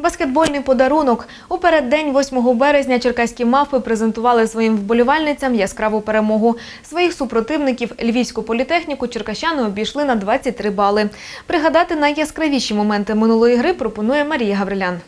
Баскетбольний подарунок. У переддень 8 березня черкаські мавпи презентували своїм вболівальницям яскраву перемогу. Своїх супротивників львівську політехніку черкащани обійшли на 23 бали. Пригадати найяскравіші моменти минулої гри пропонує Марія Гаврилян.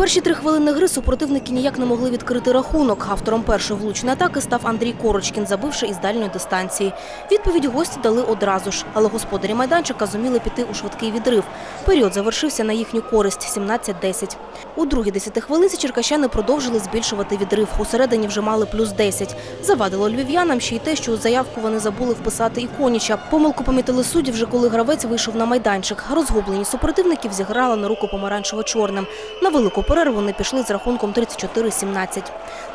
Перші три хвилини гри супротивники ніяк не могли відкрити рахунок. Автором першої влучної атаки став Андрій Корочкін, забивши із дальньої дистанції. Відповідь гості дали одразу ж, але господарі майданчика зуміли піти у швидкий відрив. Період завершився на їхню користь – 17-10. У другій десятихвилинці черкащани продовжили збільшувати відрив. Усередині вже мали плюс 10. Завадило львів'янам ще й те, що у заявку вони забули вписати Іконіча. Помилку помітили судді вже коли гравець вийшов на майданчик. Розгублені супротивників зіграли на руку помаранчево-чорним. На велику перерву вони пішли з рахунком 34-17.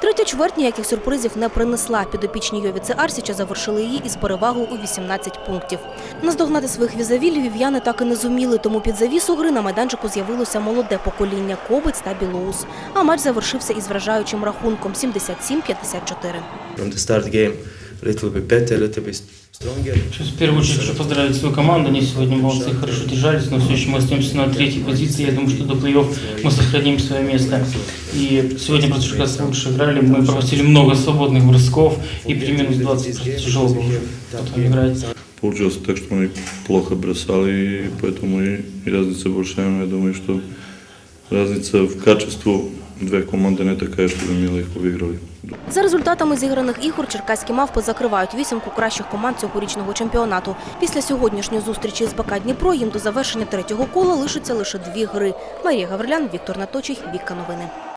Третя чверть ніяких сюрпризів не принесла. Підопічні Йовіці Арсіча завершили її із перевагою у 18 пунктів. Наздогнати своїх візаві львів'яни так і не зуміли, тому під завісу гри на майданчику з'явилося молоде покоління – Кобець та Білоус. А матч завершився із вражаючим рахунком 77-54. Little bit better, a little bit stronger. Хочу в первую очередь хочу поздравить свою команду. Они сегодня молодцы, хорошо держались, но все еще мы остаемся на третьей позиции. Я думаю, что до плей-офф мы сохраним свое место. И сегодня просто Черкассы лучше играли. Мы пропустили много свободных бросков. И при минус 20 просто тяжело было уже потом играть. Получилось так, что мы плохо бросали, и поэтому и, разница большая. Я думаю, что разница в качестве две команды не такая, что мы их выиграли. За результатами зіграних ігор черкаські мавпи закривають вісімку кращих команд цьогорічного чемпіонату. Після сьогоднішньої зустрічі з БК Дніпро їм до завершення третього кола лишиться лише дві гри. Марія Гаврилян, Віктор Наточий, Вікка Новини.